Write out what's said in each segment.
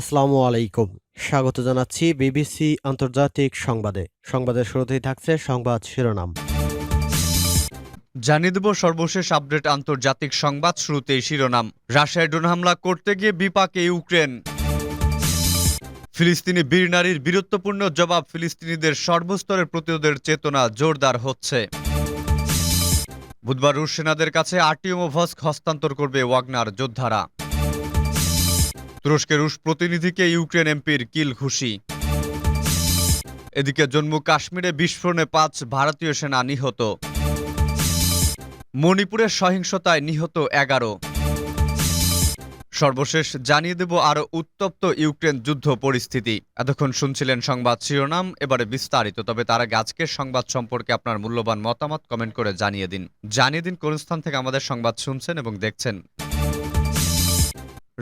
আসসালামু আলাইকুম। স্বাগত জানাচ্ছি বিবিসি আন্তর্জাতিক সংবাদে। সংবাদের শুরুতেই থাকছে সংবাদ শিরোনাম। জানিয়ে দেব সর্বশেষ আপডেট আন্তর্জাতিক সংবাদ শুরুতেই শিরোনাম। রাশিয়ায় ড্রোন হামলা করতে গিয়ে বিপাকে ইউক্রেন। ফিলিস্তিনি বীর নারীর বীরত্বপূর্ণ জবাব ফিলিস্তিনিদের সর্বস্তরের প্রতিরোধের চেতনা জোরদার হচ্ছে। বুধবার রুশ সেনাদের কাছে আরটিএম ভস্ক হস্তান্তর করবে ওয়াগনার যোদ্ধারা। তুরস্কের রুশ প্রতিনিধিকে ইউক্রেন এমপির কিল ঘুষি। এদিকে জম্মু কাশ্মীরে বিস্ফোরণে পাঁচ ভারতীয় সেনা নিহত। মণিপুরের সহিংসতায় নিহত এগারো। সর্বশেষ জানিয়ে দেব আরও উত্তপ্ত ইউক্রেন যুদ্ধ পরিস্থিতি। এতক্ষণ শুনছিলেন সংবাদ শিরোনাম, এবারে বিস্তারিত, তবে তার আগে আজকের সংবাদ সম্পর্কে আপনার মূল্যবান মতামত কমেন্ট করে জানিয়ে দিন। জানিয়ে দিন কোন স্থান থেকে আমাদের সংবাদ শুনছেন এবং দেখছেন।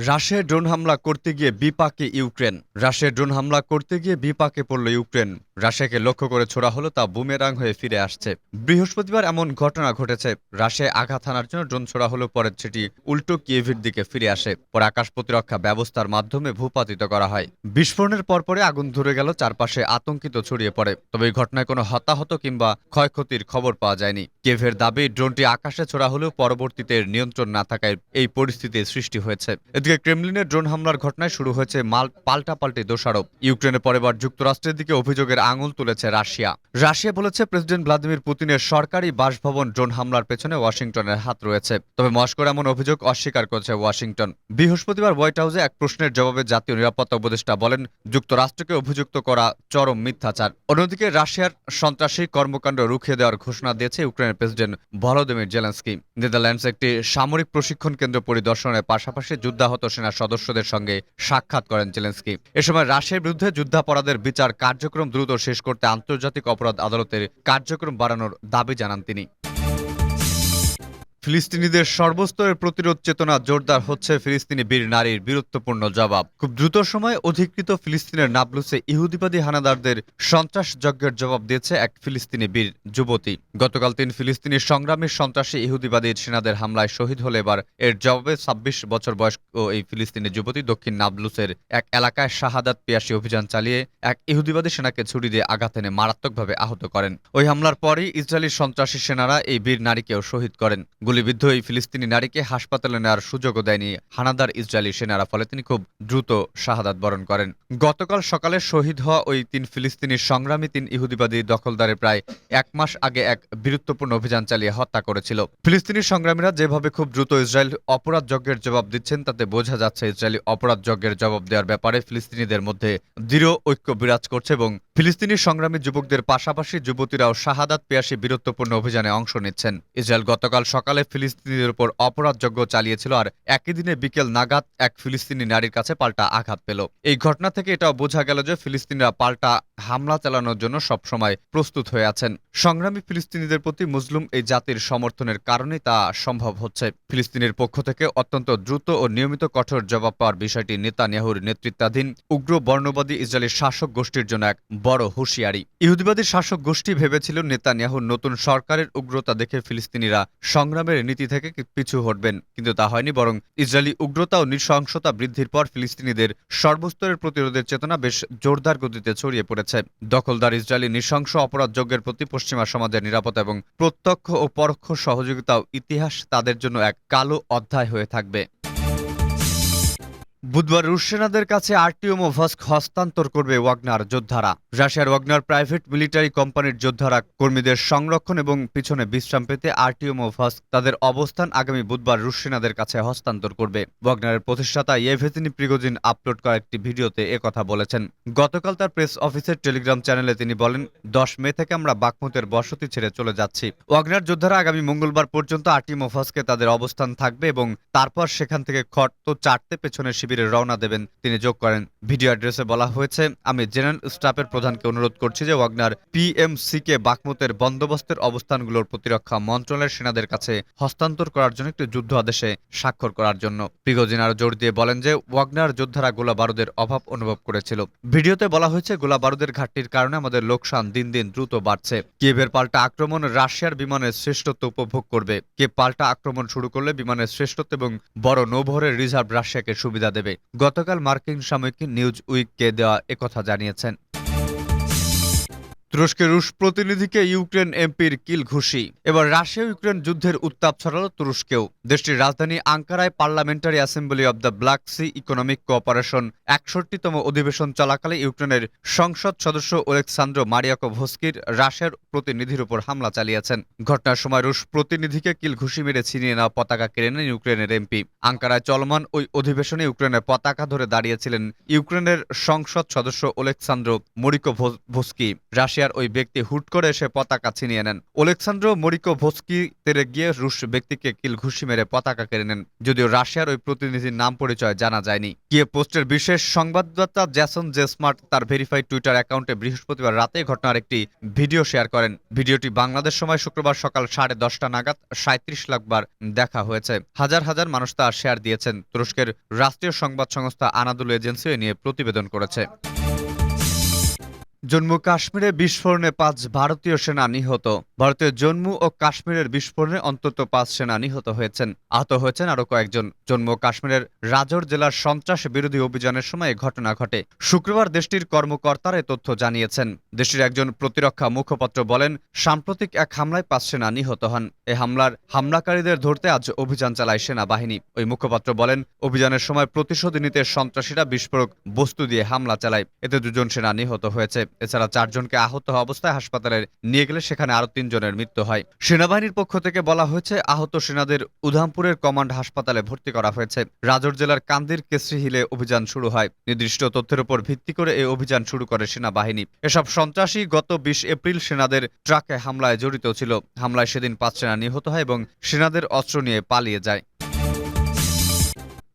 রাশিয়ায় ড্রোন হামলা করতে গিয়ে বিপাকে ইউক্রেন। রাশিয়ায় ড্রোন হামলা করতে গিয়ে বিপাকে পড়ল ইউক্রেন। রাশিয়াকে লক্ষ্য করে ছোড়া হলো তা বুমেরাং হয়ে ফিরে আসছে। বৃহস্পতিবার এমন ঘটনা ঘটেছে, রাশিয়ায় আঘাত হানার জন্য ড্রোন ছোড়া হলো, পরে সেটি উল্টো কিয়েভের দিকে ফিরে আসে। পরে আকাশ প্রতিরক্ষা ব্যবস্থার মাধ্যমে ভূপাতিত করা হয়। বিস্ফোরণের পরপরে আগুন ধরে গেল, চারপাশে আতঙ্কিত ছড়িয়ে পড়ে। তবে এই ঘটনায় কোনো হতাহত কিংবা ক্ষয়ক্ষতির খবর পাওয়া যায়নি। কিয়েভের দাবি, ড্রোনটি আকাশে ছোড়া হলেও পরবর্তীতে নিয়ন্ত্রণ না থাকায় এই পরিস্থিতির সৃষ্টি হয়েছে। এদিকে ক্রেমলিনের ড্রোন হামলার ঘটনায় শুরু হয়েছে মাল পাল্টাপাল্টি দোষারোপ। ইউক্রেনের পরেবার যুক্তরাষ্ট্রের দিকে অভিযোগের আঙুল তুলেছে রাশিয়া। রাশিয়া বলেছে প্রেসিডেন্ট ভ্লাদিমির পুতিনের সরকারি বাসভবন ড্রোন হামলার পেছনে ওয়াশিংটনের হাত রয়েছে। তবে মস্কোর এমন অভিযোগ অস্বীকার করেছে ওয়াশিংটন। বৃহস্পতিবার হোয়াইট হাউসে এক প্রশ্নের জবাবে জাতীয় নিরাপত্তা উপদেষ্টা বলেন, যুক্তরাষ্ট্রকে অভিযুক্ত করা চরম মিথ্যাচার। অন্যদিকে রাশিয়ার সন্ত্রাসী কর্মকাণ্ড রুখিয়ে দেওয়ার ঘোষণা দিয়েছে ইউক্রেনের প্রেসিডেন্ট ভলোদিমির জেলেন্সকি। নেদারল্যান্ডস একটি সামরিক প্রশিক্ষণ কেন্দ্র পরিদর্শনের পাশাপাশি যুদ্ধাহত সেনা সদস্যদের সঙ্গে সাক্ষাৎ করেন জেলেন্সকি। এ সময় রাশিয়ার বিরুদ্ধে যুদ্ধাপরাধের বিচার কার্যক্রম দ্রুত শেষ করতে আন্তর্জাতিক অপরাধ আদালতের কার্যক্রম বাড়ানোর দাবি জানান তিনি। ফিলিস্তিনিদের সর্বস্তরের প্রতিরোধ চেতনা জোরদার হচ্ছে ফিলিস্তিনি বীর নারীর বীরত্বপূর্ণ জবাব। খুব দ্রুত সময়ে অধিকৃত ফিলিস্তিনের নাবলুসে ইহুদিবাদী হানাদারদের সন্ত্রাস যজ্ঞের জবাব দিয়েছে এক ফিলিস্তিনি বীর যুবতী। গতকাল তিন ফিলিস্তিনি সংগ্রামী সন্ত্রাসী ইহুদিবাদী সেনাদের হামলায় শহীদ হলে এবার এর জবাবে ছাব্বিশ বছর বয়স্ক এই ফিলিস্তিনি যুবতী দক্ষিণ নাবলুসের এক এলাকায় শাহাদাত পিয়াসী অভিযান চালিয়ে এক ইহুদিবাদী সেনাকে ছুরি দিয়ে আঘাত এনে মারাত্মকভাবে আহত করেন। ওই হামলার পরই ইসরায়েলি সন্ত্রাসী সেনারা এই বীর নারীকেও শহীদ করেন। গুলিবিদ্ধ এই ফিলিস্তিনি নারীকে হাসপাতালে নেওয়ার সুযোগও দেয়নি হানাদার ইসরায়েলি সেনারা, ফলে তিনি খুব দ্রুত শাহাদাত বরণ করেন। গতকাল সকালে শহীদ হওয়া ওই তিন ফিলিস্তিনি সংগ্রামী তিন ইহুদিবাদী দখলদারে প্রায় এক মাস আগে এক বীরত্বপূর্ণ অভিযান চালিয়ে হত্যা করেছিল। ফিলিস্তিনি সংগ্রামীরা যেভাবে খুব দ্রুত ইসরায়েল অপরাধ যজ্ঞের জবাব দিচ্ছেন, তাতে বোঝা যাচ্ছে ইসরায়েলি অপরাধ যজ্ঞের জবাব দেওয়ার ব্যাপারে ফিলিস্তিনিদের মধ্যে দৃঢ় ঐক্য বিরাজ করছে এবং ফিলিস্তিনি সংগ্রামী যুবকদের পাশাপাশি যুবতীরাও শাহাদাত পেয়াসী বীরত্বপূর্ণ অভিযানে অংশ নিচ্ছেন। ইসরায়েল গতকাল সকালে ফিলিস্তিনিদের উপর অপরাধযজ্ঞ চালিয়েছিল আর একই দিনে বিকেল নাগাদ এক ফিলিস্তিনি নারীর কাছে পাল্টা আঘাত পেল। এই ঘটনা থেকে এটাও বোঝা গেল যে ফিলিস্তিনিরা পাল্টা হামলা চালানোর জন্য সবসময় প্রস্তুত হয়ে আছেন। সংগ্রামী ফিলিস্তিনিদের প্রতি মুসলিম এই জাতির সমর্থনের কারণেই তা সম্ভব হচ্ছে। ফিলিস্তিনের পক্ষ থেকে অত্যন্ত দ্রুত ও নিয়মিত কঠোর জবাব পাওয়ার বিষয়টি নেতানিয়াহুর নেতৃত্বাধীন উগ্র বর্ণবাদী ইসরায়েলি শাসক গোষ্ঠীর জন্য এক বড় হুঁশিয়ারি। ইহুদিবাদী শাসক গোষ্ঠী ভেবেছিল নেতানিয়াহুর নতুন সরকারের উগ্রতা দেখে ফিলিস্তিনিরা সংগ্রামের নীতি থেকে পিছু হটবেন? কিন্তু তা হয়নি, বরং ইসরায়েলি উগ্রতা ও নৃশংসতা বৃদ্ধির পর ফিলিস্তিনিদের সর্বস্তরের প্রতিরোধের চেতনা বেশ জোরদার গতিতে ছড়িয়ে পড়েছে। দখলদার ইসরায়েলি নৃশংস অপরাধ যজ্ঞের প্রতি পশ্চিমা সমাজের নিরাপত্তা এবং প্রত্যক্ষ ও পরোক্ষ সহযোগিতাও ইতিহাস তাদের জন্য এক কালো অধ্যায় হয়ে থাকবে। বুধবার রুশ সেনাদের কাছে আরটিএম ও ভস্ক হস্তান্তর করবে ওয়াগনার যোদ্ধারা। রাশিয়ার ওয়াগনার প্রাইভেট মিলিটারি কোম্পানির যোদ্ধারা কর্মীদের সংরক্ষণ এবং পিছনে বিশ্রাম পেতে আরটিএম ও ভস্ক তাদের অবস্থান আগামী বুধবার রুশ সেনাদের কাছে হস্তান্তর করবে। ওয়াগনারের প্রতিষ্ঠাতা ইয়েভেতিনি প্রিগোজিন আপলোড করা একটি ভিডিওতে একথা বলেছেন। গতকাল তার প্রেস অফিসের টেলিগ্রাম চ্যানেলে তিনি বলেন, দশ মে থেকে আমরা বাকমুতের বসতি ছেড়ে চলে যাচ্ছি। ওয়াগনার যোদ্ধারা আগামী মঙ্গলবার পর্যন্ত আরটিএম ও ভস্কে তাদের অবস্থান থাকবে এবং তারপর সেখান থেকে খট তো চারতে পেছনের শিবিরে রওনা দেবেন। তিনি যোগ করেন। ভিডিও অ্যাড্রেসে বলা হয়েছে, আমি জেনারেল স্টাফের প্রধানকে অনুরোধ করছি যে ওয়াগনার পিএমসি কে বাকমুতের বন্দোবস্তের অবস্থানগুলোর প্রতিরক্ষা মন্ত্রণালয়ের সেনাদের কাছে হস্তান্তর করার জন্য একটি যুদ্ধ আদেশে স্বাক্ষর করার জন্য। প্রিগোজিন আরও জোর দিয়ে বলেন যে, ওয়াগনার যোদ্ধারা গোলা বারুদের অভাব অনুভব করেছিল। ভিডিওতে বলা হয়েছে, গোলা বারুদের ঘাটতির কারণে আমাদের লোকসান দিন দিন দ্রুত বাড়ছে। কিয়েভের পাল্টা আক্রমণ রাশিয়ার বিমানের শ্রেষ্ঠত্ব উপভোগ করবে। কে পাল্টা আক্রমণ শুরু করলে বিমানের শ্রেষ্ঠত্ব এবং বড় নৌবহরের রিজার্ভ রাশিয়াকে সুবিধা দেবে। গতকাল মার্কিন সাময়িকী নিউজ উইককে দেওয়া একথা জানিয়েছেন। তুরস্কের রুশ প্রতিনিধিকে ইউক্রেন এমপির কিল ঘুষি। এবার রাশিয়া ইউক্রেন যুদ্ধের উত্তাপ ছড়ালো তুরস্কেও। দেশটির রাজধানী আঙ্কারায় parliamentary assembly of the Black Sea economic cooperation একষট্টিতম অধিবেশন চলাকালে ইউক্রেনের সংসদ সদস্য ওলেক্সান্দ্র মারিয়াকো ভস্কির রাশিয়ার প্রতিনিধির উপর হামলা চালিয়েছেন। ঘটনার সময় রুশ প্রতিনিধিকে কিল ঘুষি মেরে ছিনিয়ে নেওয়া পতাকা কেড়ে নেন ইউক্রেনের এমপি। আঙ্কারায় চলমান ওই অধিবেশনে ইউক্রেনের পতাকা ধরে দাঁড়িয়েছিলেন ইউক্রেনের সংসদ সদস্য ওলেক্সান্দ্র মরিকো ভস্কি রাশিয়ার ওই ব্যক্তি হুট করে এসে পতাকা ছিনিয়ে নেন। ওলেক্সান্দ্র মরিকো ভস্কি তেরে গিয়ে রুশ ব্যক্তিকে কিল ঘুষি মেরে পতাকা কেড়ে নেন, যদিও রাশিয়ার ওই প্রতিনিধির নাম পরিচয় জানা যায়নি। কিয়ে পোস্টের বিশেষ সংবাদদাতা জ্যাসন জে স্মার্ট তার ভেরিফাইড টুইটার অ্যাকাউন্টে বৃহস্পতিবার রাতে ঘটনার একটি ভিডিও শেয়ার করেন। ভিডিওটি বাংলাদেশ সময় শুক্রবার সকাল সাড়ে দশটা নাগাদ সাঁত্রিশ লাখ বার দেখা হয়েছে। হাজার হাজার মানুষ তা শেয়ার দিয়েছেন। তুরস্কের রাষ্ট্রীয় সংবাদ সংস্থা আনাদুল এজেন্সি এ নিয়ে প্রতিবেদন করেছে। জম্মু কাশ্মীরে বিস্ফোরণে পাঁচ ভারতীয় সেনা নিহত। ভারতের জম্মু ও কাশ্মীরের বিস্ফোরণে অন্তত পাঁচ সেনা নিহত হয়েছেন। আহত হয়েছেন আরও কয়েকজন। জম্মু কাশ্মীরের রাজৌর জেলার সন্ত্রাস বিরোধী অভিযানের সময় ঘটনা ঘটে। শুক্রবার দেশটির কর্মকর্তারা তথ্য জানিয়েছেন। দেশটির একজন প্রতিরক্ষা মুখপাত্র বলেন, সাম্প্রতিক এক হামলায় পাঁচ সেনা নিহত হন। এ হামলার হামলাকারীদের ধরতে আজ অভিযান চালায় সেনাবাহিনী। ওই মুখপাত্র বলেন, অভিযানের সময় প্রতিশোধ নিতে সন্ত্রাসীরা বিস্ফোরক বস্তু দিয়ে হামলা চালায়। এতে দুজন সেনা নিহত হয়েছে। এছাড়া চারজনকে আহত অবস্থায় হাসপাতালে নিয়ে গেলে সেখানে আরও তিনজনের মৃত্যু হয়। সেনাবাহিনীর পক্ষ থেকে বলা হয়েছে, আহত সেনাদের উধামপুরের কমান্ড হাসপাতালে ভর্তি করা হয়েছে। রাজর জেলার কান্দির কেসরি হিলে অভিযান শুরু হয়। নির্দিষ্ট তথ্যের উপর ভিত্তি করে এই অভিযান শুরু করে সেনাবাহিনী। এসব সন্ত্রাসী গত বিশ এপ্রিল সেনাদের ট্রাকে হামলায় জড়িত ছিল। হামলায় সেদিন পাঁচ সেনা নিহত হয় এবং সেনাদের অস্ত্র নিয়ে পালিয়ে যায়।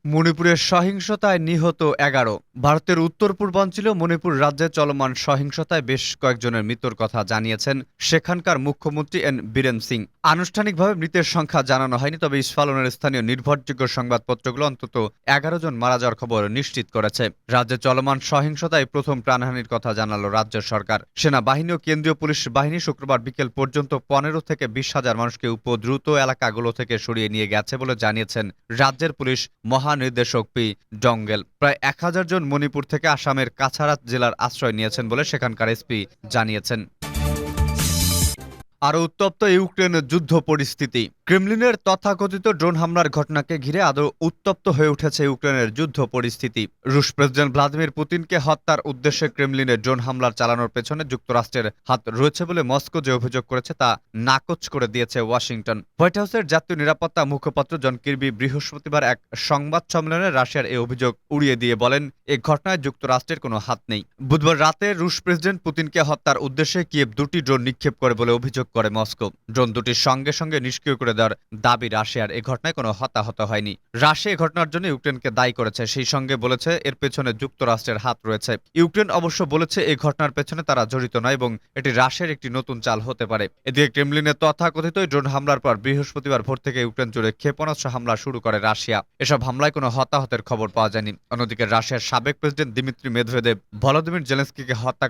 মণিপুরের সহিংসতায় নিহত এগারো। ভারতের উত্তর পূর্বাঞ্চলে মণিপুর রাজ্যে চলমান সহিংসতায় বেশ কয়েকজনের মৃত্যুর কথা জানিয়েছেন সেখানকার মুখ্যমন্ত্রী এন বীরেন সিং। আনুষ্ঠানিকভাবে মৃতের সংখ্যা জানানো হয়নি, তবে ইস্ফালনের স্থানীয় নির্ভরযোগ্য সংবাদপত্রগুলো অন্তত এগারো জন মারা যাওয়ার খবর নিশ্চিত করেছে। রাজ্যে চলমান সহিংসতায় প্রথম প্রাণহানির কথা জানালো রাজ্য সরকার। সেনাবাহিনী ও কেন্দ্রীয় পুলিশ বাহিনী শুক্রবার বিকেল পর্যন্ত পনেরো থেকে বিশ হাজার মানুষকে উপদ্রুত এলাকাগুলো থেকে সরিয়ে নিয়ে গেছে বলে জানিয়েছেন রাজ্যের পুলিশ মহানির্দেশক পি ডঙ্গেল প্রায় এক হাজার জন মণিপুর থেকে আসামের কাছাড়া জেলার আশ্রয় নিয়েছেন বলে সেখানকার এসপি জানিয়েছেন। আরও উত্তপ্ত ইউক্রেনের যুদ্ধ পরিস্থিতি। ক্রেমলিনের তথাকথিত ড্রোন হামলার ঘটনাকে ঘিরে আদৌ উত্তপ্ত হয়ে উঠেছে ইউক্রেনের যুদ্ধ পরিস্থিতি। রুশ প্রেসিডেন্ট ভ্লাদিমির পুতিনকে হত্যার উদ্দেশ্যে ক্রেমলিনের ড্রোন হামলার চালানোর পেছনে যুক্তরাষ্ট্রের হাত রয়েছে বলে মস্কো যে অভিযোগ করেছে তা নাকচ করে দিয়েছে ওয়াশিংটন। হোয়াইট হাউসের জাতীয় নিরাপত্তা মুখপাত্র জন কির্বি বৃহস্পতিবার এক সংবাদ সম্মেলনে রাশিয়ার এই অভিযোগ উড়িয়ে দিয়ে বলেন, এ ঘটনায় যুক্তরাষ্ট্রের কোনো হাত নেই। বুধবার রাতে রুশ প্রেসিডেন্ট পুতিনকে হত্যার উদ্দেশ্যে কিয়েভ দুটি ড্রোন নিক্ষেপ করে বলে অভিযোগ করে মস্কো। ড্রোন দুটির সঙ্গে সঙ্গে নিষ্ক্রিয় করে দেওয়ার দাবি, রাশিয়ার এ ঘটনায় কোনো হতাহত হয়নি। রাশিয়া ঘটনার জন্য ইউক্রেনকে দায়ী করেছে, সেই সঙ্গে বলেছে এর পেছনে যুক্তরাষ্ট্রের হাত রয়েছে। ইউক্রেন অবশ্য বলেছে এই ঘটনার পেছনে তারা জড়িত নয় এবং এটি রাশিয়ার একটি নতুন চাল হতে পারে। এদিকে ক্রেমলিনের তথাকথিত ড্রোন হামলার পর বৃহস্পতিবার ভোর থেকে ইউক্রেন জুড়ে ক্ষেপণাস্ত্র হামলা শুরু করে রাশিয়া। এসব হামলায় কোনো হতাহতের খবর পাওয়া যায়নি। অন্যদিকে রাশিয়ার সাবেক প্রেসিডেন্ট দিমিত্রি মেদভেদেব ভলোদিমির জেলেন্সকিকে হত্যা